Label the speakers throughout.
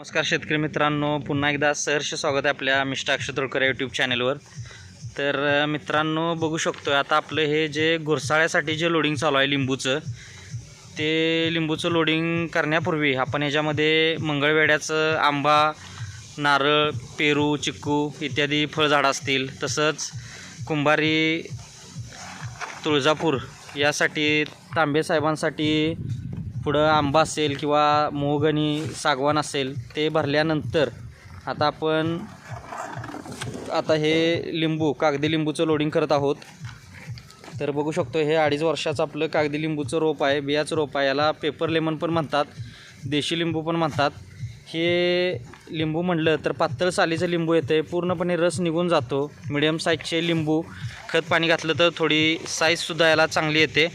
Speaker 1: नमस्कार शेतकरी मित्रांनो पुन्हा एकदा सहर्ष स्वागत आहे आपल्या मिस्टर अक्षय यूट्यूब चॅनलवर तर मित्रांनो बघू शकतो आता आपलं हे जे घुरसाळ्यासाठी जे लोडिंग चालू आहे लिंबूचं ते लिंबूचं लोडिंग करण्यापूर्वी आपण ह्याच्यामध्ये मंगळवेड्याचं आंबा नारळ पेरू चिक्कू इत्यादी फळझाडं असतील तसंच कुंभारी तुळजापूर यासाठी तांबे साहेबांसाठी पुढं आंबा असेल किंवा मोहगणी सागवान असेल ते भरल्यानंतर आता आपण आता हे लिंबू कागदी लिंबूचं लोडिंग करत आहोत. तर बघू शकतो हे अडीच वर्षाचं आपलं कागदी लिंबूचं रोप आहे बियाचं रोप आहे. याला पेपर लेमन पण म्हणतात देशी लिंबू पण म्हणतात. हे लिंबू म्हणलं तर पातळ सालीचं लिंबू येतं पूर्णपणे रस निघून जातो. मिडियम साईजचे लिंबू खत पाणी घातलं तर थोडी साईजसुद्धा याला चांगली येते.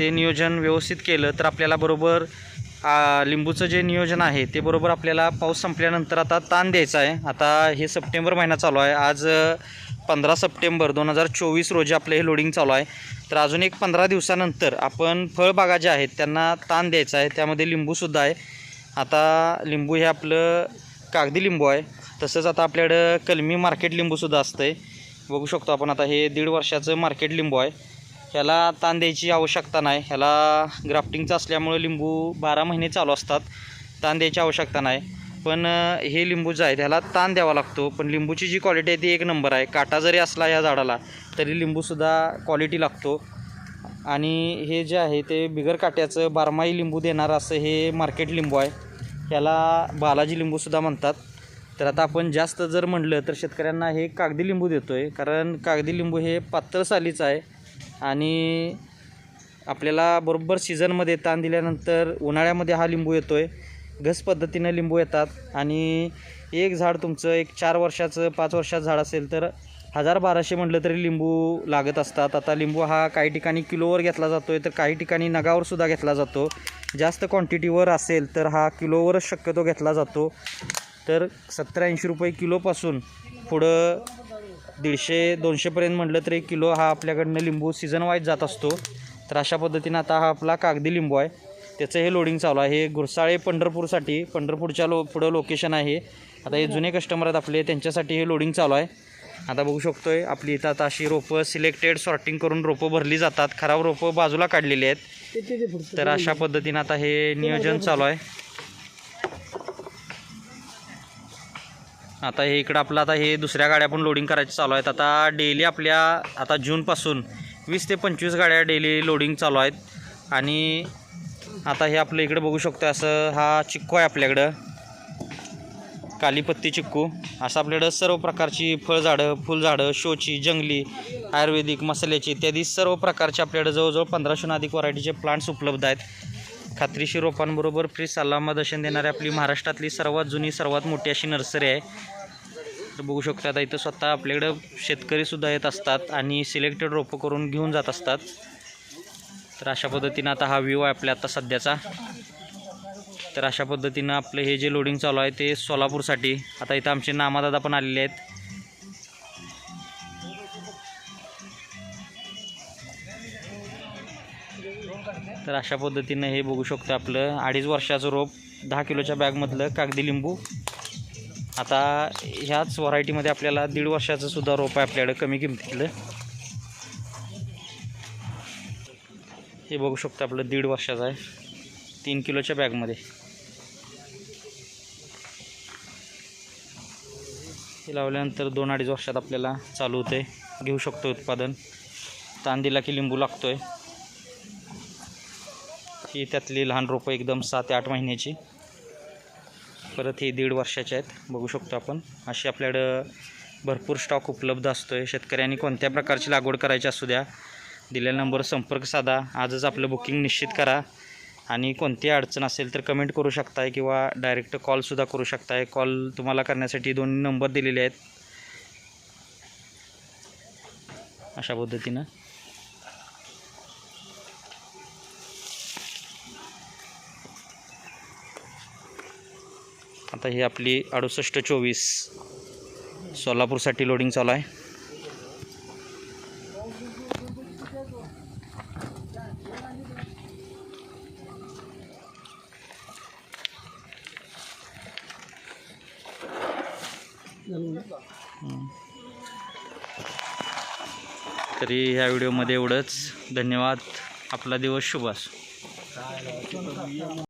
Speaker 1: ते नियोजन व्यवस्थित केलं तर आपल्याला बरोबर लिंबूचं जे नियोजन आहे ते बरोबर आपल्याला पाऊस संपल्यानंतर आता ताण द्यायचा आहे. आता हे सप्टेंबर महिना चालू आहे. आज पंधरा सप्टेंबर दोन हजार चोवीस रोजी आपलं हे लोडिंग चालू आहे. तर अजून एक पंधरा दिवसानंतर आपण फळबागा ज्या आहेत त्यांना ताण द्यायचा आहे. त्यामध्ये लिंबूसुद्धा आहे. आता लिंबू हे आपलं कागदी लिंबू आहे. तसंच आता आपल्याकडं कलमी मार्केट लिंबूसुद्धा असतं आहे बघू शकतो आपण आता हे दीड वर्षाचं मार्केट लिंबू आहे. ह्याला ताण द्यायची आवश्यकता नाही. ह्याला ग्राफ्टिंगचं असल्यामुळं लिंबू बारा महिने चालू असतात. ताण द्यायची आवश्यकता नाही. पण हे लिंबू जे आहे त्याला ताण द्यावा लागतो. पण लिंबूची जी क्वालिटी आहे ती एक नंबर आहे. काटा जरी असला या झाडाला तरी लिंबूसुद्धा क्वालिटी लागतो. आणि हे जे आहे ते बिगर काट्याचं बारमाही लिंबू देणारं असं हे मार्केट लिंबू आहे. ह्याला बालाजी लिंबूसुद्धा म्हणतात. तर आता आपण जास्त जर म्हणलं तर शेतकऱ्यांना हे कागदी लिंबू देतो आहे कारण कागदी लिंबू हे पातळ सालीचं आहे. आणि आपल्याला बरोबर सीझनमध्ये ताण दिल्यानंतर उन्हाळ्यामध्ये हा लिंबू येतो आहे घस पद्धतीनं लिंबू येतात आणि एक झाड तुमचं एक चार वर्षाचं पाच वर्षाचं झाड असेल तर हजार बाराशे म्हटलं तरी लिंबू लागत असतात. आता लिंबू हा काही ठिकाणी किलोवर घेतला जातो आहे तर काही ठिकाणी नगावरसुद्धा घेतला जातो. जास्त क्वांटिटीवर असेल तर हा किलोवरच शक्यतो घेतला जातो. तर सत्तर ऐंशी रुपये किलोपासून पुढं दीडशे दोनशेपर्यंत म्हटलं तर एक किलो हा आपल्याकडनं लिंबू सीझन वाईज जात असतो. तर अशा पद्धतीनं आता हा आपला कागदी लिंबू आहे. त्याचं हे लोडिंग चालू आहे. हे गुरसाळे पंढरपूरसाठी पंढरपूरच्या लो पुढं लोकेशन आहे. आता हे जुने कस्टमर आहेत आपले त्यांच्यासाठी हे लोडिंग चालू आहे. आता बघू शकतो आहे आपली इथं आता अशी रोपं सिलेक्टेड सॉर्टिंग करून रोपं भरली जातात. खराब रोपं बाजूला काढलेली आहेत. तर अशा पद्धतीनं आता हे नियोजन चालू आहे. आता हे इकडं आपलं आता हे दुसऱ्या गाड्या पण लोडिंग करायचे चालू आहेत. आता डेली आपल्या आता जूनपासून वीस ते पंचवीस गाड्या डेली लोडिंग चालू आहेत. आणि आता हे आपलं इकडं बघू शकतो असं हा चिक्कू आहे आपल्याकडं. कालीपत्ती चिक्कू. असं आपल्याकडं सर्व प्रकारची फळझाडं फुलझाडं शोची जंगली आयुर्वेदिक मसाल्याची इत्यादी सर्व प्रकारचे आपल्याकडं जवळजवळ पंधराशेहून अधिक व्हरायटीचे प्लांट्स उपलब्ध आहेत. खात्रीशीर रोपांबरोबर फ्री सल्ला दर्शन देणारी आपली महाराष्ट्रातली सर्वात जुनी सर्वात मोठी अशी नर्सरी आहे. तर बघू शकतो आता इथं स्वतः आपल्याकडं शेतकरीसुद्धा येत असतात आणि सिलेक्टेड रोपं करून घेऊन जात असतात. तर अशा पद्धतीनं आता हा व्ह्यू आहे आपल्या आता सध्याचा. तर अशा पद्धतीनं आपलं हे जे लोडिंग चालू आहे ते सोलापूरसाठी. आता इथं आमचे नामादादा पण आलेले आहेत. तर अशा पद्धतीनं हे बघू शकतो आपलं. अडीच वर्षाचं रोप दहा किलोच्या बॅगमधलं कागदी लिंबू. आता ह्याच व्हरायटीमध्ये आपल्याला दीड वर्षाचं सुद्धा रोप आहे आपल्याकडं कमी किमतीतलं. हे बघू शकतो आपलं दीड वर्षाचं आहे. तीन किलोच्या बॅगमध्ये. हे लावल्यानंतर दोन अडीच वर्षात आपल्याला चालू होते घेऊ शकतो उत्पादन. तांदीला की लिंबू लागतो आहे ही त्यातली लहान रोपं एकदम सात ते आठ महिन्याची. परत ही दीड वर्षाचे आहेत. बघू शकतो आपण. अशी आपल्याकडं भरपूर स्टॉक उपलब्ध असतो आहे शेतकऱ्यांनी कोणत्या प्रकारची लागवड करायची असू द्या दिलेल्या नंबरवर संपर्क साधा. आजच आपलं बुकिंग निश्चित करा. आणि कोणतीही अडचण असेल तर कमेंट करू शकताय किंवा डायरेक्ट कॉलसुद्धा करू शकताय. कॉल तुम्हाला करण्यासाठी दोन नंबर दिलेले आहेत. अशा पद्धतीनं. आता ही आपली अडुसष्ट चोवीस. सोलापूरसाठी लोडिंग चालू आहे. तरी ह्या व्हिडिओमध्ये एवढंच. धन्यवाद. आपला दिवस शुभ असो.